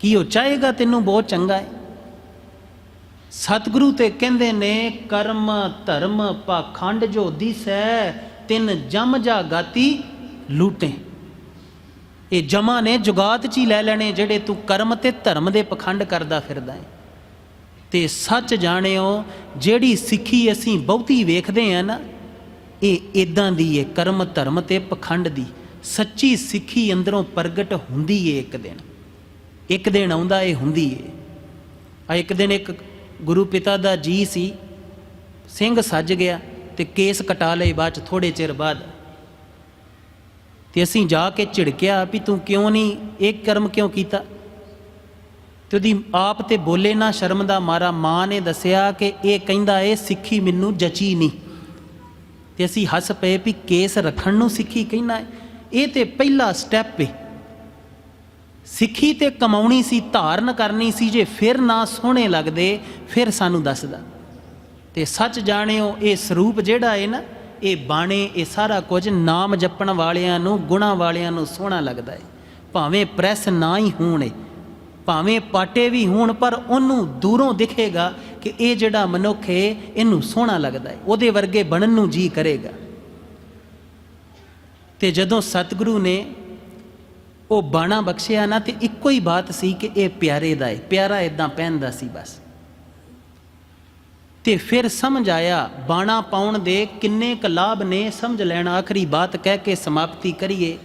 ਕੀ ਉਹ ਚਾਹੇਗਾ ਤੈਨੂੰ? ਬਹੁਤ ਚੰਗਾ ਏ। ਸਤਿਗੁਰੂ ਤੇ ਕਹਿੰਦੇ ਨੇ, ਕਰਮ, ਧਰਮ ਪਾਖੰਡ ਜੋ ਦਿਸੈ, ਤਿੰਨ ਜਮ ਜਾ ਗਾਤੀ ਲੂਟੇ। ਇਹ ਜਮਾ ਨੇ ਜੁਗਾਤ ਚ ਹੀ ਲੈ ਲੈਣੇ, ਜਿਹੜੇ ਤੂੰ ਕਰਮ ਤੇ ਧਰਮ ਦੇ ਪਖੰਡ ਕਰਦਾ ਫਿਰਦਾ ਹੈ ਤੇ ਸੱਚ ਜਾਣਿਓ, ਜਿਹੜੀ ਸਿੱਖੀ ਅਸੀਂ ਬਹੁਤੀ ਵੇਖਦੇ ਆ ਨਾ, ਇਹ ਇਦਾਂ ਦੀ ਹੈ ਕਰਮ, ਧਰਮ ਤੇ ਪਖੰਡ ਦੀ। ਸੱਚੀ ਸਿੱਖੀ ਅੰਦਰੋਂ ਪ੍ਰਗਟ ਹੁੰਦੀ ਏ ਇੱਕ ਦਿਨ। ਇੱਕ ਦਿਨ ਆਉਂਦਾ ਏ ਹੁੰਦੀ ਏ। ਆ ਇੱਕ ਦਿਨ ਇੱਕ ਗੁਰੂ ਪਿਤਾ ਦਾ ਜੀ ਸੀ, ਸਿੰਘ ਸੱਜ ਗਿਆ ਤੇ ਕੇਸ ਕਟਾ ਲਏ ਬਾਅਦ ਚ ਥੋੜੇ ਚਿਰ ਬਾਅਦ। ਤੇ ਅਸੀਂ ਜਾ ਕੇ ਝਿੜਕਿਆ ਵੀ ਤੂੰ ਕਿਉਂ ਨਹੀਂ, ਇਹ ਕਰਮ ਕਿਉਂ ਕੀਤਾ? ਤੇ ਉਹਦੀ ਆਪ ਤੇ ਬੋਲੇ ਨਾ ਸ਼ਰਮ ਦਾ ਮਾਰਾ ਮਾਂ ਨੇ ਦੱਸਿਆ ਕਿ ਇਹ ਕਹਿੰਦਾ, ਇਹ ਸਿੱਖੀ ਮੈਨੂੰ ਜਚੀ ਨਹੀਂ। ਤੇ ਅਸੀਂ ਹੱਸ ਪਏ ਵੀ ਕੇਸ ਰੱਖਣ ਨੂੰ ਸਿੱਖੀ ਕਹਿਣਾ ਇਹ ਤੇ ਪਹਿਲਾ ਸਟੈਪ ਹੈ ਸਿੱਖੀ ਤੇ ਕਮਾਉਣੀ ਸੀ, ਧਾਰਨ ਕਰਨੀ ਸੀ, ਜੇ ਫਿਰ ਨਾ ਸੋਹਣੇ ਲੱਗਦੇ, ਫਿਰ ਸਾਨੂੰ ਦੱਸਦਾ। ਤੇ ਸੱਚ ਜਾਣਿਓ, ਇਹ ਸਰੂਪ ਜਿਹੜਾ ਹੈ ਨਾ, ਇਹ ਬਾਣੇ, ਇਹ ਸਾਰਾ ਕੁਝ ਨਾਮ ਜਪਣ ਵਾਲਿਆਂ ਨੂੰ, ਗੁਣਾ ਵਾਲਿਆਂ ਨੂੰ ਸੋਹਣਾ ਲੱਗਦਾ ਹੈ ਭਾਵੇਂ ਪ੍ਰੈਸ ਨਾ ਹੀ ਹੋਣੇ ਭਾਵੇਂ ਪਾਟੇ ਵੀ ਹੋਣ, ਪਰ ਉਹਨੂੰ ਦੂਰੋਂ ਦਿਖੇਗਾ ਕਿ ਇਹ ਜਿਹੜਾ ਮਨੁੱਖ ਹੈ ਇਹਨੂੰ ਸੋਹਣਾ ਲੱਗਦਾ ਹੈ ਉਹਦੇ ਵਰਗੇ ਬਣਨ ਨੂੰ ਜੀ ਕਰੇਗਾ। ਤੇ ਜਦੋਂ ਸਤਿਗੁਰੂ ਨੇ ਉਹ ਬਾਣਾ ਬਖਸ਼ਿਆ ਨਾ ਤੇ ਇੱਕੋ ਹੀ ਬਾਤ ਸੀ ਕਿ ਇਹ ਪਿਆਰੇ ਦਾ ਹੈ ਪਿਆਰਾ ਇਦਾਂ ਪਹਿਨਦਾ ਸੀ ਬਸ। ਤੇ ਫਿਰ ਸਮਝ ਆਇਆ, ਬਾਣਾ ਪਾਉਣ ਦੇ ਕਿੰਨੇ ਕ ਲਾਭ ਨੇ, ਸਮਝ ਲੈਣਾ ਆਖਰੀ ਬਾਤ ਕਹਿ ਕੇ ਸਮਾਪਤੀ ਕਰੀਏ।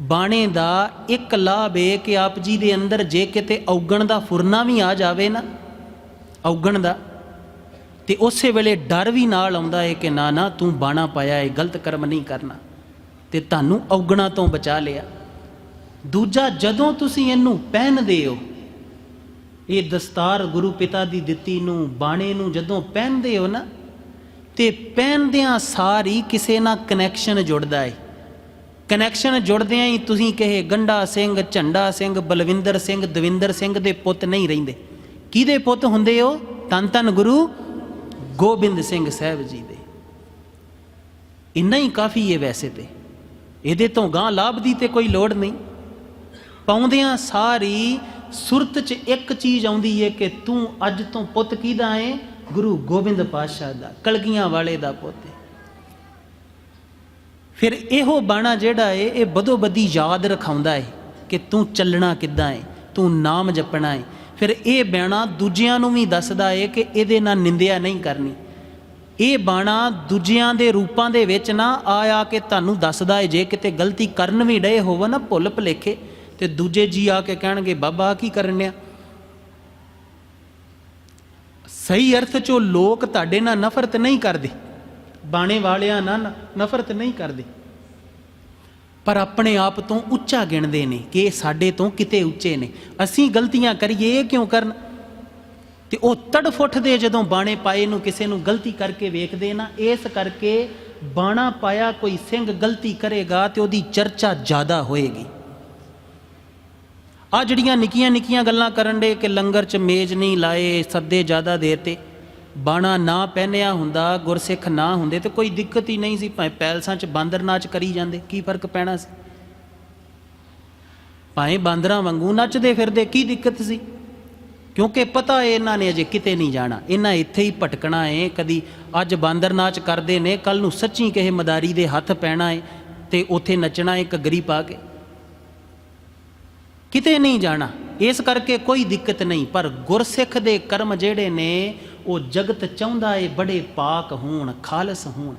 ਬਾਣੇ ਦਾ ਇੱਕ ਲਾਭ ਹੈ ਕਿ ਆਪ ਜੀ ਦੇ ਅੰਦਰ ਜੇ ਕਿਤੇ ਔਗਣ ਦਾ ਫੁਰਨਾ ਵੀ ਆ ਜਾਵੇ ਨਾ, ਔਗਣ ਦਾ, ਤੇ ਉਸੇ ਵੇਲੇ ਡਰ ਵੀ ਨਾਲ ਆਉਂਦਾ ਹੈ ਕਿ ਨਾ ਨਾ ਤੂੰ ਬਾਣਾ ਪਾਇਆ ਹੈ ਗਲਤ ਕਰਮ ਨਹੀਂ ਕਰਨਾ, ਤੇ ਤੁਹਾਨੂੰ ਔਗਣਾ ਤੋਂ ਬਚਾ ਲਿਆ। ਦੂਜਾ ਜਦੋਂ ਤੁਸੀਂ ਇਹਨੂੰ ਪਹਿਨਦੇ ਹੋ ਇਹ ਦਸਤਾਰ ਗੁਰੂ ਪਿਤਾ ਦੀ ਦਿੱਤੀ ਨੂੰ, ਬਾਣੇ ਨੂੰ ਜਦੋਂ ਪਹਿਨਦੇ ਹੋ ਨਾ, ਤੇ ਪਹਿਨਦਿਆਂ ਸਾਰੀ ਕਿਸੇ ਨਾਲ ਕਨੈਕਸ਼ਨ ਜੁੜਦਾ ਹੈ ਕਨੈਕਸ਼ਨ ਜੁੜਦਿਆਂ ਹੀ ਤੁਸੀਂ ਕਹੇ, ਗੰਡਾ ਸਿੰਘ, ਝੰਡਾ ਸਿੰਘ, ਬਲਵਿੰਦਰ ਸਿੰਘ, ਦਵਿੰਦਰ ਸਿੰਘ ਦੇ ਪੁੱਤ ਨਹੀਂ ਰਹਿੰਦੇ। ਕਿਹਦੇ ਪੁੱਤ ਹੁੰਦੇ ਹੋ ਤਨ ਤਨ ਗੁਰੂ ਗੋਬਿੰਦ ਸਿੰਘ ਸਾਹਿਬ ਜੀ ਦੇ। ਇੰਨਾ ਹੀ ਕਾਫੀ ਹੈ ਵੈਸੇ ਤੇ। ਇਹਦੇ ਤੋਂ ਗਾਂ ਲਾਭ ਦੀ ਤੇ ਕੋਈ ਲੋੜ ਨਹੀਂ। ਪਾਉਂਦਿਆਂ ਸਾਰੀ ਸੁਰਤ 'ਚ ਇੱਕ ਚੀਜ਼ ਆਉਂਦੀ ਏ ਕਿ ਤੂੰ ਅੱਜ ਤੋਂ ਪੁੱਤ ਕਿਹਦਾ ਏ? ਗੁਰੂ ਗੋਬਿੰਦ ਪਾਤਸ਼ਾਹ ਦਾ, ਕਲਗੀਆਂ ਵਾਲੇ ਦਾ ਪੁੱਤ ਏ। ਫਿਰ ਇਹੋ ਬਾਣਾ ਜਿਹੜਾ ਏ, ਇਹ ਬਦੋਬਦੀ ਯਾਦ ਰਖਾਉਂਦਾ ਏ ਕਿ ਤੂੰ ਚੱਲਣਾ ਕਿੱਦਾਂ ਏ, ਤੂੰ ਨਾਮ ਜਪਣਾ ਏ। ਫਿਰ ਇਹ ਬਾਣਾ ਦੂਜਿਆਂ ਨੂੰ ਵੀ ਦੱਸਦਾ ਏ ਕਿ ਇਹਦੇ ਨਾਲ ਨਿੰਦਿਆ ਨਹੀਂ ਕਰਨੀ। ਇਹ ਬਾਣਾ ਦੂਜਿਆਂ ਦੇ ਰੂਪਾਂ ਦੇ ਵਿੱਚ ਨਾ ਆ ਆ ਕੇ ਤੁਹਾਨੂੰ ਦੱਸਦਾ ਏ, ਜੇ ਕਿਤੇ ਗਲਤੀ ਕਰਨ ਵੀ ਡਏ ਹੋਵੋ ਨਾ ਭੁੱਲ ਭੁਲੇਖੇ ਤੇ ਦੂਜੇ ਜੀ ਆ ਕੇ ਕਹਿਣਗੇ, ਬਾਬਾ ਆਹ ਕੀ ਕਰਨ ਸਹੀ ਅਰਥ ਚੋਂ ਲੋਕ ਤੁਹਾਡੇ ਨਾਲ ਨਫ਼ਰਤ ਨਹੀਂ ਕਰਦੇ। ਬਾਣੇ ਵਾਲਿਆਂ ਨਾਲ ਨਫ਼ਰਤ ਨਹੀਂ ਕਰਦੇ। ਪਰ ਆਪਣੇ ਆਪ ਤੋਂ ਉੱਚਾ ਗਿਣਦੇ ਨੇ ਕਿ ਇਹ ਸਾਡੇ ਤੋਂ ਕਿਤੇ ਉੱਚੇ ਨੇ। ਅਸੀਂ ਗਲਤੀਆਂ ਕਰੀਏ, ਇਹ ਕਿਉਂ ਕਰਨ? ਤੇ ਉਹ ਤੜਫੁੱਟਦੇ ਜਦੋਂ ਬਾਣੇ ਪਾਏ ਨੂੰ ਕਿਸੇ ਨੂੰ ਗਲਤੀ ਕਰਕੇ ਵੇਖਦੇ ਨਾ, ਇਸ ਕਰਕੇ ਬਾਣਾ ਪਾਇਆ ਕੋਈ ਸਿੰਘ ਗਲਤੀ ਕਰੇਗਾ ਤੇ ਉਹਦੀ ਚਰਚਾ ਜ਼ਿਆਦਾ ਹੋਏਗੀ। ਆ ਜਿਹੜੀਆਂ ਨਿੱਕੀਆਂ ਨਿੱਕੀਆਂ ਗੱਲਾਂ ਕਰਨ ਦੇ ਕਿ ਲੰਗਰ 'ਚ ਮੇਜ਼ ਨਹੀਂ ਲਾਏ, ਸੱਦੇ ਜ਼ਿਆਦਾ ਦੇਰ 'ਤੇ ਬਾਣਾ ਨਾ ਪਹਿਨਿਆ ਹੁੰਦਾ, ਗੁਰਸਿੱਖ ਨਾ ਹੁੰਦੇ ਤੇ ਕੋਈ ਦਿੱਕਤ ਹੀ ਨਹੀਂ ਸੀ ਭਾਵੇਂ ਪੈਲਸਾਂ 'ਚ ਬਾਂਦਰ ਨਾਚ ਕਰੀ ਜਾਂਦੇ, ਕੀ ਫ਼ਰਕ ਪੈਣਾ ਸੀ? ਭਾਵੇਂ ਬਾਂਦਰਾਂ ਵਾਂਗੂ ਨੱਚਦੇ ਫਿਰਦੇ ਕੀ ਦਿੱਕਤ ਸੀ? ਕਿਉਂਕਿ ਪਤਾ ਏ ਇਹਨਾਂ ਨੇ ਅਜੇ ਕਿਤੇ ਨਹੀਂ ਜਾਣਾ, ਇਹਨਾਂ ਇੱਥੇ ਹੀ ਭਟਕਣਾ ਏ, ਕਦੀ ਅੱਜ ਬਾਂਦਰ ਨਾਚ ਕਰਦੇ ਨੇ ਕੱਲ ਨੂੰ ਸੱਚੀ ਕਿਸੇ ਮਦਾਰੀ ਦੇ ਹੱਥ ਪੈਣਾ ਏ ਤੇ ਉੱਥੇ ਨੱਚਣਾ ਹੈ ਘੱਗਰੀ ਪਾ ਕੇ। ਕਿਤੇ ਨਹੀਂ ਜਾਣਾ। ਇਸ ਕਰਕੇ ਕੋਈ ਦਿੱਕਤ ਨਹੀਂ, ਪਰ ਗੁਰਸਿੱਖ ਦੇ ਕਰਮ ਜਿਹੜੇ ਨੇ, ਉਹ ਜਗਤ ਚਾਹੁੰਦਾ ਏ ਬੜੇ ਪਾਕ ਹੋਣ, ਖਾਲਸ ਹੋਣ।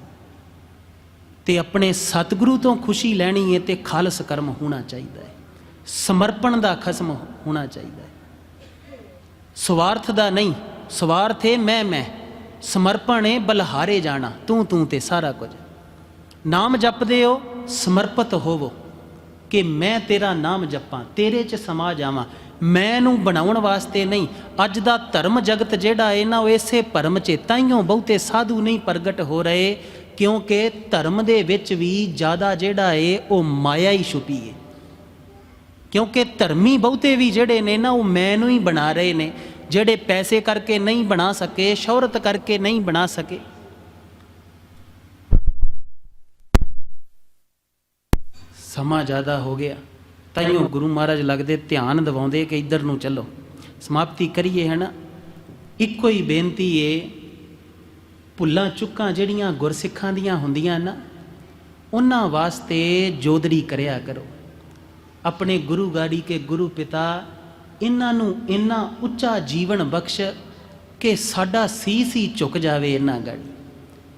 ਤੇ ਆਪਣੇ ਸਤਿਗੁਰੂ ਤੋਂ ਖੁਸ਼ੀ ਲੈਣੀ ਏ ਤੇ ਖਾਲਸ ਕਰਮ ਹੋਣਾ ਚਾਹੀਦਾ ਹੈ ਸਮਰਪਣ ਦਾ ਖਸਮ ਹੋਣਾ ਚਾਹੀਦਾ ਹੈ ਸਵਾਰਥ ਦਾ ਨਹੀਂ, ਸਵਾਰਥ ਏ ਮੈਂ ਮੈਂ, ਸਮਰਪਣ ਏ ਬਲਹਾਰੇ ਜਾਣਾ, ਤੂੰ ਤੂੰ ਤੇ ਸਾਰਾ ਕੁਝ। ਨਾਮ ਜਪਦੇ ਹੋ, ਸਮਰਪਿਤ ਹੋਵੋ। ਕਿ ਮੈਂ ਤੇਰਾ ਨਾਮ ਜਪਾਂ, ਤੇਰੇ 'ਚ ਸਮਾ ਜਾਵਾਂ। ਮੈਂ ਨੂੰ ਬਣਾਉਣ ਵਾਸਤੇ ਨਹੀਂ, ਅੱਜ ਦਾ ਧਰਮ ਜਗਤ ਜਿਹੜਾ ਹੈ ਨਾ, ਉਹ ਇਸੇ ਭਰਮ 'ਚ ਤਾਈਓ ਬਹੁਤੇ ਸਾਧੂ ਨਹੀਂ ਪ੍ਰਗਟ ਹੋ ਰਹੇ, ਕਿਉਂਕਿ ਧਰਮ ਦੇ ਵਿੱਚ ਵੀ ਜ਼ਿਆਦਾ ਜਿਹੜਾ ਹੈ ਉਹ ਮਾਇਆ ਹੀ ਛੁਪੀ ਹੈ ਕਿਉਂਕਿ ਧਰਮੀ ਬਹੁਤੇ ਵੀ ਜਿਹੜੇ ਨੇ ਨਾ, ਉਹ ਮੈਂ ਨੂੰ ਹੀ ਬਣਾ ਰਹੇ ਨੇ, ਜਿਹੜੇ ਪੈਸੇ ਕਰਕੇ ਨਹੀਂ ਬਣਾ ਸਕੇ, ਸ਼ੌਹਰਤ ਕਰਕੇ ਨਹੀਂ ਬਣਾ ਸਕੇ। ਸਮਾਂ ਜ਼ਿਆਦਾ ਹੋ ਗਿਆ। ਤਾਈਓ ਗੁਰੂ ਮਹਾਰਾਜ ਲੱਗਦੇ ਧਿਆਨ ਦਿਵਾਉਂਦੇ ਕਿ ਇੱਧਰ ਨੂੰ ਚੱਲੋ। ਸਮਾਪਤੀ ਕਰੀਏ ਹਨਾ। ਇੱਕੋ ਹੀ ਬੇਨਤੀ ਏ, ਭੁੱਲਾਂ ਚੁੱਕਾਂ ਜਿਹੜੀਆਂ ਗੁਰਸਿੱਖਾਂ ਦੀਆਂ ਹੁੰਦੀਆਂ ਨਾ, ਉਹਨਾਂ ਵਾਸਤੇ ਜੋਦਰੀ ਕਰਿਆ ਕਰੋ। ਆਪਣੇ ਗੁਰੂ ਗਾੜੀ ਕੇ ਗੁਰੂ ਪਿਤਾ, ਇਹਨਾਂ ਨੂੰ ਇੰਨਾ ਉੱਚਾ ਜੀਵਨ ਬਖਸ਼ ਕਿ ਸਾਡਾ ਸੀਸ ਹੀ ਝੁਕ ਜਾਵੇ ਇਹਨਾਂ ਗਾੜੀ।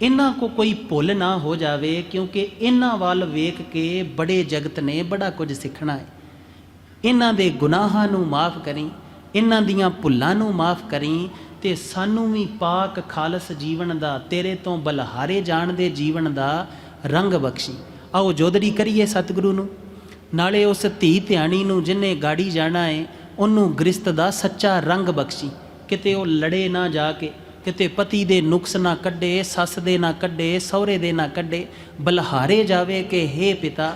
ਇਹਨਾਂ ਕੋ ਕੋਈ ਭੁੱਲ ਨਾ ਹੋ ਜਾਵੇ, ਕਿਉਂਕਿ ਇਹਨਾਂ ਵੱਲ ਵੇਖ ਕੇ ਬੜੇ ਜਗਤ ਨੇ ਬੜਾ ਕੁਝ ਸਿੱਖਣਾ ਹੈ। ਇਹਨਾਂ ਦੇ ਗੁਨਾਹਾਂ ਨੂੰ ਮਾਫ ਕਰੀ, ਇਹਨਾਂ ਦੀਆਂ ਭੁੱਲਾਂ ਨੂੰ ਮਾਫ ਕਰੀ ਤੇ ਸਾਨੂੰ ਵੀ ਪਾਕ ਖਾਲਸ ਜੀਵਨ ਦਾ, ਤੇਰੇ ਤੋਂ ਬਲਹਾਰੇ ਜਾਣ ਦੇ ਜੀਵਨ ਦਾ ਰੰਗ ਬਖਸ਼ੀ। ਆਓ ਜੋਦੜੀ ਕਰੀਏ ਸਤਿਗੁਰੂ ਨੂੰ। ਨਾਲੇ ਉਸ ਧੀ ਧਿਆਣੀ ਨੂੰ ਜਿਨੇ ਗਾੜੀ ਜਾਣਾ ਹੈ, ਉਹਨੂੰ ਗ੍ਰਿਸਤ ਦਾ ਸੱਚਾ ਰੰਗ ਬਖਸ਼ੀ। ਕਿਤੇ ਉਹ ਲੜੇ ਨਾ ਜਾ ਕੇ ਕਿਤੇ ਪਤੀ ਦੇ ਨੁਕਸ ਨਾ ਕੱਢੇ, ਸੱਸ ਦੇ ਨਾ ਕੱਢੇ, ਸਹੁਰੇ ਦੇ ਨਾ ਕੱਢੇ, ਬਲਹਾਰੇ ਜਾਵੇ ਕਿ, ਹੇ ਪਿਤਾ,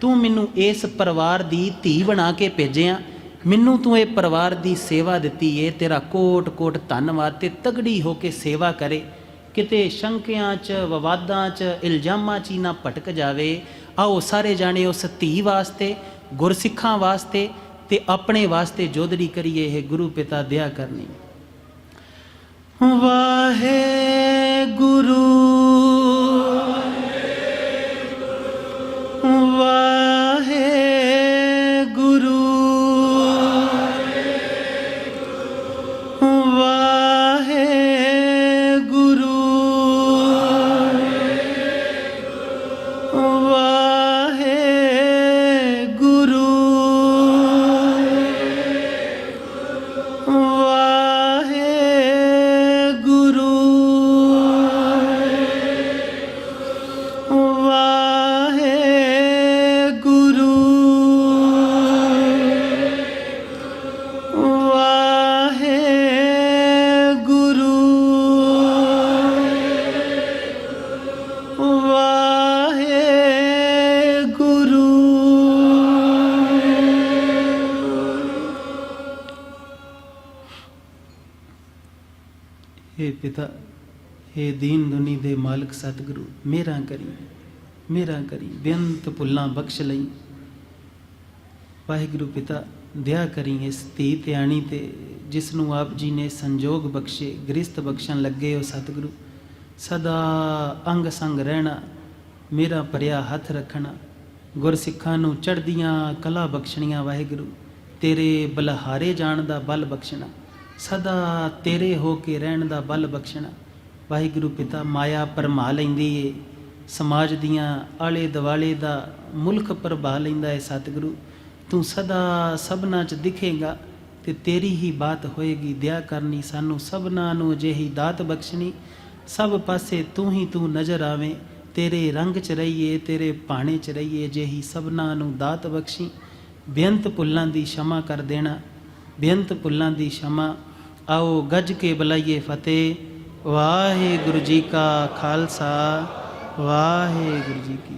ਤੂੰ ਮੈਨੂੰ ਇਸ ਪਰਿਵਾਰ ਦੀ ਧੀ ਬਣਾ ਕੇ ਭੇਜਿਆ। ਮੈਨੂੰ ਤੂੰ ਇਹ ਪਰਿਵਾਰ ਦੀ ਸੇਵਾ ਦਿੱਤੀ ਏ, ਤੇਰਾ ਕੋਟ ਕੋਟ ਧੰਨਵਾਦ ਤੇ ਤਗੜੀ ਹੋ ਕੇ ਸੇਵਾ ਕਰੇ। ਕਿਤੇ ਸ਼ੰਕਿਆਂ 'ਚ, ਵਿਵਾਦਾਂ 'ਚ, ਇਲਜ਼ਾਮਾਂ 'ਚ ਹੀ ਨਾ ਭਟਕ ਜਾਵੇ। ਆਓ ਸਾਰੇ ਜਾਣੇ ਉਸ ਧੀ ਵਾਸਤੇ, ਗੁਰਸਿੱਖਾਂ ਵਾਸਤੇ ਤੇ ਆਪਣੇ ਵਾਸਤੇ ਜੋਦੜੀ ਕਰੀਏ ਇਹ ਗੁਰੂ ਪਿਤਾ ਦਇਆ ਕਰਨੀ। ਵਾਹਿਗੁਰੂ हे ਪਿਤਾ हे ਦੀਨ ਦੁਨੀ ਦੇ ਮਾਲਕ ਸਤਿਗੁਰੂ ਮੇਰਾ ਕਰੀ ਮੇਰਾ ਕਰੀ ਬੇਅੰਤ ਭੁੱਲਾਂ ਬਖਸ਼ ਲਈ ਵਾਹਿਗੁਰੂ ਪਿਤਾ ਦਇਆ ਕਰੀ ਇਸ ਧੀ ਧਿਆਣੀ ਤੇ ਜਿਸ ਨੂੰ ਆਪ ਜੀ ਨੇ ਸੰਜੋਗ ਬਖਸ਼ੇ ਗ੍ਰਿਸਤ ਬਖਸ਼ਣ ਲੱਗੇ ਹੋ ਸਤਿਗੁਰੂ ਸਦਾ ਅੰਗ ਸੰਗ ਰਹਿਣਾ ਮੇਰਾ ਭਰਿਆ ਹੱਥ ਰੱਖਣਾ ਗੁਰਸਿੱਖਾਂ ਨੂੰ ਚੜ੍ਹਦੀਆਂ ਕਲਾ ਬਖਸ਼ਣੀਆਂ ਵਾਹਿਗੁਰੂ ਤੇਰੇ ਬਲਹਾਰੇ ਜਾਣ ਦਾ ਬਲ ਬਖਸ਼ਣਾ ਸਦਾ ਤੇਰੇ ਹੋ ਕੇ ਰਹਿਣ ਦਾ ਬਲ ਬਖਸ਼ਣਾ। ਵਾਹਿਗੁਰੂ ਪਿਤਾ, ਮਾਇਆ ਪਰਮਾ ਲੈਂਦੀ ਏ। ਸਮਾਜ ਦੀਆਂ ਆਲੇ ਦਿਵਾਲੇ ਦਾ ਮੁਲਕ ਪਰਭਾ ਲੈਂਦਾ ਏ ਸਤਿਗੁਰੂ। ਤੂੰ ਸਦਾ ਸਭਨਾ ਚ ਦਿਖੇਗਾ ਤੇ ਤੇਰੀ ਹੀ ਬਾਤ ਹੋਏਗੀ ਦਇਆ ਕਰਨੀ ਸਾਨੂੰ ਸਭਨਾ ਨੂੰ ਅਜਿਹੀ ਦਾਤ ਬਖਸ਼ਣੀ। ਸਭ ਪਾਸੇ ਤੂੰ ਹੀ ਤੂੰ ਨਜ਼ਰ ਆਵੇਂ, ਤੇਰੇ ਰੰਗ ਚ ਰਹੀਏ, ਤੇਰੇ ਭਾਣੇ ਚ ਰਹੀਏ ਜਿਹੀ ਸਭਨਾ ਨੂੰ ਦਾਤ ਬਖਸ਼ੀ। ਬੇਅੰਤ ਭੁੱਲਾਂ ਦੀ ਸ਼ਮਾ ਕਰ ਦੇਣਾ ਬੇਅੰਤ ਪੁੱਲਾਂ ਦੀ ਸ਼ਮਾ। ਆਓ ਗੱਜ ਕੇ ਬੁਲਾਈਏ ਫਤਿਹ। ਵਾਹਿਗੁਰੂ ਜੀ ਕਾ ਖਾਲਸਾ। ਵਾਹਿਗੁਰੂ ਜੀ ਕੀ